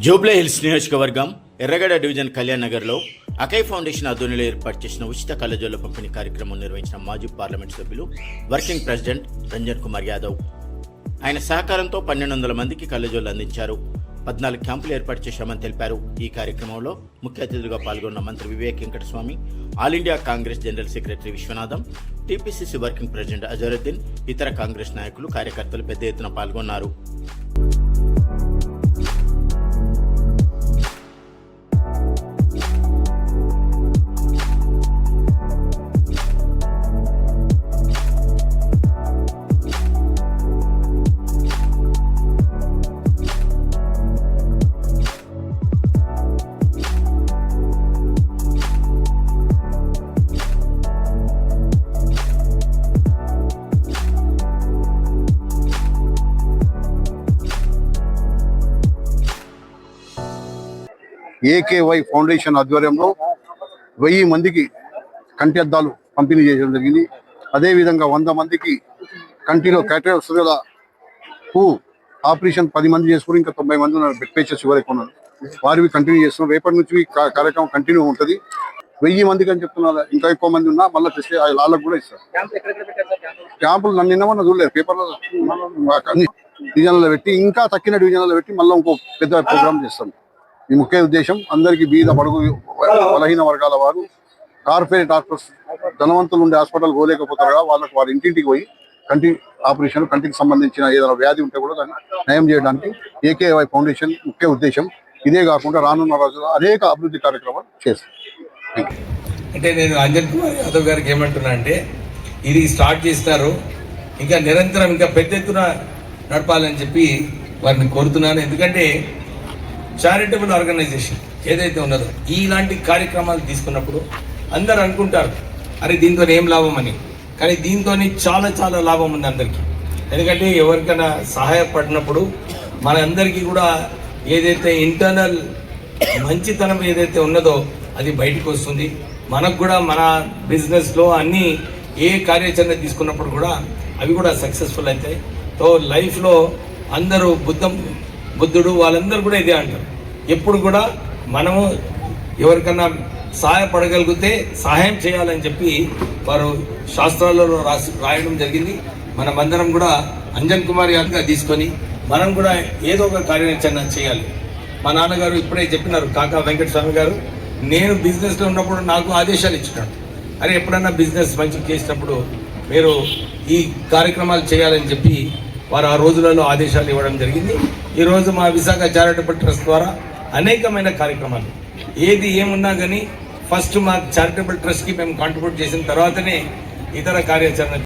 Jubilee hills నియోజకవర్గం Erragadda division Kalyan నగర్లో అకై foundation ఆధ్వర్యంలో ఏర్పాటు చేసిన ఉచిత కళ్ళజోళ్ళ పంపిణీ కార్యక్రమం నిర్వహించిన మాజీ పార్లమెంట్ సభ్యులు వర్కింగ్ ప్రెసిడెంట్ రంజన్ కుమార్ యాదవ్. ఆయన సహకారంతో పన్నెండు వందల మందికి కళ్ళజోళ్ళు అందించారు. పద్నాలుగు క్యాంపులు ఏర్పాటు చేశామని తెలిపారు. ఈ కార్యక్రమంలో ముఖ్య అతిథులుగా పాల్గొన్న మంత్రి Vivek Venkataswamy all India Congress general secretary Vishwanatham TPCC working president Azharuddin ఇతర కాంగ్రెస్ నాయకులు కార్యకర్తలు పెద్ద ఎత్తున పాల్గొన్నారు. ఏకేవై ఫౌండేషన్ ఆధ్వర్యంలో వెయ్యి మందికి కంటి అద్దాలు పంపిణీ చేయడం జరిగింది. అదేవిధంగా వంద మందికి కంటిలో క్యాటరాక్స్ గల కు ఆపరేషన్ పది మంది చేసుకుని ఇంకా తొంభై మంది ఉన్నారు. బెడ్ పేషెంట్స్ ఎవరైతే ఉన్నారు వారివి కంటిన్యూ చేస్తున్నాం రేపటి నుంచి కార్యక్రమం కంటిన్యూ ఉంటుంది. వెయ్యి మందికి అని చెప్తున్నారు. ఇంకా ఎక్కువ మంది ఉన్నా మళ్ళీ తెస్తే వాళ్ళకు కూడా ఇస్తారు. క్యాంపులు నన్ను నిన్నమన్నా చూడలేదు. పేపర్లో అన్ని డివిజన్లలో పెట్టి ఇంకా తక్కిన డివిజన్లలో పెట్టి మళ్ళీ ఇంకో పెద్ద ప్రోగ్రామ్ చేస్తాం. ఈ ముఖ్య ఉద్దేశం అందరికీ బీద పడుగు బలహీన వర్గాల వారు కార్పొరేట్ డాక్టర్స్ ధనవంతులు ఉండే హాస్పిటల్ పోలేకపోతారు కదా వాళ్ళకి వారి ఇంటింటికి పోయి కంటి ఆపరేషన్ కంటికి సంబంధించిన ఏదైనా వ్యాధి ఉంటే కూడా దాన్ని నయం చేయడానికి ఏకేవై ఫౌండేషన్ ముఖ్య ఉద్దేశం. ఇదే కాకుండా రానున్న రోజుల్లో అనేక అభివృద్ధి కార్యక్రమాలు చేస్తాం. అంటే నేను అంజన్ కుమార్ యాదవ్ గారికి ఏమంటున్నా అంటే ఇది స్టార్ట్ చేస్తారు ఇంకా నిరంతరం ఇంకా పెద్ద ఎత్తున నడపాలని చెప్పి వారిని కోరుతున్నాను. ఎందుకంటే చారిటబుల్ ఆర్గనైజేషన్ ఏదైతే ఉన్నదో ఇలాంటి కార్యక్రమాలు తీసుకున్నప్పుడు అందరు అనుకుంటారు అరే దీంతో ఏం లాభం అని. కానీ దీంతో చాలా చాలా లాభం ఉంది అందరికీ. ఎందుకంటే ఎవరికైనా సహాయపడినప్పుడు మన అందరికీ కూడా ఏదైతే ఇంటర్నల్ మంచితనం ఏదైతే ఉన్నదో అది బయటకు వస్తుంది. మనకు కూడా మన బిజినెస్లో అన్నీ ఏ కార్యాచరణ తీసుకున్నప్పుడు కూడా అవి కూడా సక్సెస్ఫుల్ అవుతాయి. సో లైఫ్లో అందరూ బుద్ధం బుద్ధుడు వాళ్ళందరూ కూడా ఇదే అంటారు. ఎప్పుడు కూడా మనము ఎవరికన్నా సహాయపడగలిగితే సహాయం చేయాలని చెప్పి వారు శాస్త్రాలలో రాసి రాయడం జరిగింది. మనమందరం కూడా అంజన్ కుమార్ గారిగా తీసుకొని మనం కూడా ఏదో ఒక కార్యాచరణ చేయాలి. మా నాన్నగారు ఇప్పుడే చెప్పినారు కాకా వెంకటస్వామి గారు నేను బిజినెస్లో ఉన్నప్పుడు నాకు ఆదేశాలు ఇచ్చినాడు. అరే ఎప్పుడన్నా బిజినెస్ మంచిగా చేసినప్పుడు మీరు ఈ కార్యక్రమాలు చేయాలని చెప్పి వారు ఆ రోజులలో ఆదేశాలు ఇవ్వడం జరిగింది. ఈరోజు మా విశాఖ చారిటబుల్ ట్రస్ట్ ద్వారా అనేకమైన కార్యక్రమాలు. ఏది ఏమున్నా కానీ ఫస్ట్ మా చారిటబుల్ ట్రస్ట్కి మేము కాంట్రిబ్యూట్ చేసిన తర్వాతనే ఇతర కార్యాచరణ